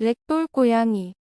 렉돌 고양이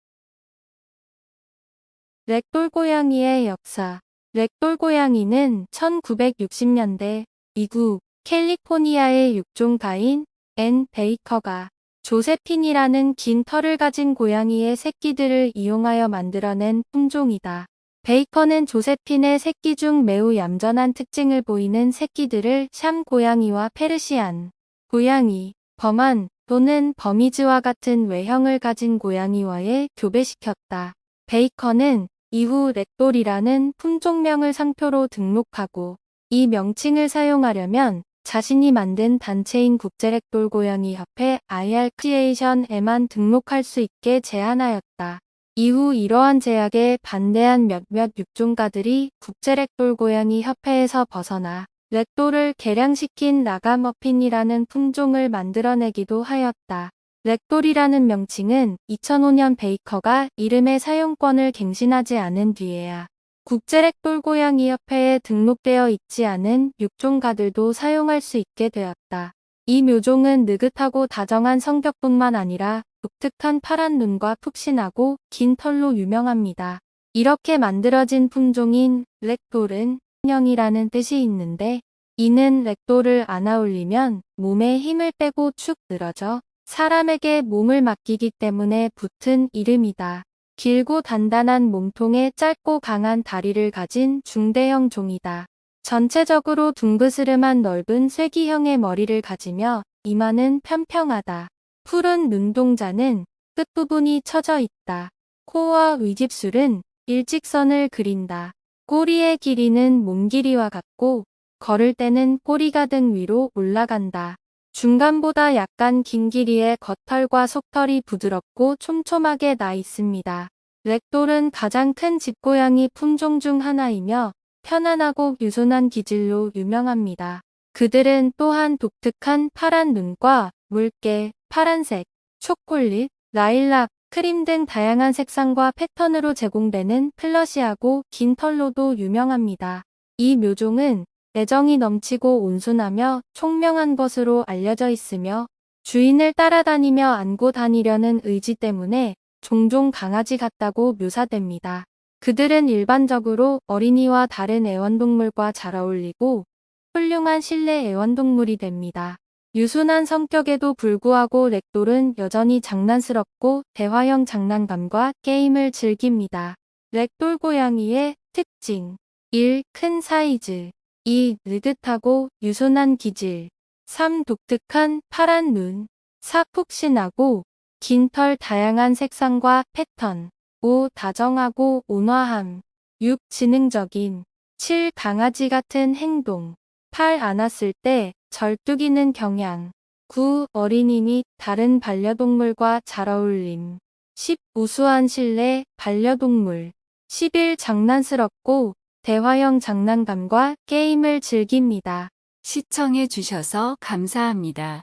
렉돌 고양이의 역사 렉돌 고양이는 1960년대 미국 캘리포니아의 육종가인 앤 베이커가 조세핀이라는 긴 털을 가진 고양이의 새끼들을 이용하여 만들어낸 품종이다. 베이커는 조세핀의 새끼 중 매우 얌전한 특징을 보이는 새끼들을 샴 고양이와 페르시안 고양이, 범한 또는 버미즈와 같은 외형을 가진 고양이와의 교배시켰다. 베이커는 이후 렉돌이라는 품종명을 상표로 등록하고 이 명칭을 사용하려면 자신이 만든 단체인 국제렉돌 고양이 협회 IR 크리에이션에만 등록할 수 있게 제한하였다. 이후 이러한 제약에 반대한 몇몇 육종가들이 국제렉돌 고양이 협회에서 벗어나 렉돌을 개량시킨 라가머핀이라는 품종을 만들어내기도 하였다. 렉돌이라는 명칭은 2005년 베이커가 이름의 사용권을 갱신하지 않은 뒤에야 국제렉돌 고양이 협회에 등록되어 있지 않은 육종가들도 사용할 수 있게 되었다. 이 묘종은 느긋하고 다정한 성격뿐만 아니라 독특한 파란 눈과 푹신하고 긴 털로 유명합니다. 이렇게 만들어진 품종인 렉돌은 인형이라는 뜻이 있는데 이는 렉돌을 안아 올리면 몸에 힘을 빼고 축 늘어져 사람에게 몸을 맡기기 때문에 붙은 이름이다. 길고 단단한 몸통에 짧고 강한 다리를 가진 중대형 종이다. 전체적으로 둥그스름한 넓은 쇠기형의 머리를 가지며 이마는 평평하다. 푸른 눈동자는 끝부분이 처져 있다. 코와 위집술은 일직선을 그린다. 꼬리의 길이는 몸 길이와 같고 걸을 때는 꼬리가 등 위로 올라간다. 중간보다 약간 긴 길이의 겉털과 속털이 부드럽고 촘촘하게 나 있습니다. 렉돌은 가장 큰 집고양이 품종 중 하나이며 편안하고 유순한 기질로 유명합니다. 그들은 또한 독특한 파란 눈과 물개, 파란색, 초콜릿, 라일락, 크림 등 다양한 색상과 패턴으로 제공되는 플러시하고 긴 털로도 유명합니다. 이 묘종은 애정이 넘치고 온순하며 총명한 것으로 알려져 있으며 주인을 따라다니며 안고 다니려는 의지 때문에 종종 강아지 같다고 묘사됩니다. 그들은 일반적으로 어린이와 다른 애완동물과 잘 어울리고 훌륭한 실내 애완동물이 됩니다. 유순한 성격에도 불구하고 렉돌은 여전히 장난스럽고 대화형 장난감과 게임을 즐깁니다. 렉돌 고양이의 특징 1. 큰 사이즈 2. 느긋하고 유순한 기질 3. 독특한 파란 눈 4. 푹신하고 긴 털 다양한 색상과 패턴 5. 다정하고 온화함 6. 지능적인 7. 강아지 같은 행동 8. 안았을 때 절뚝이는 경향 9. 어린이 및 다른 반려동물과 잘 어울림 10. 우수한 신뢰 반려동물 11. 장난스럽고 대화형 장난감과 게임을 즐깁니다. 시청해 주셔서 감사합니다.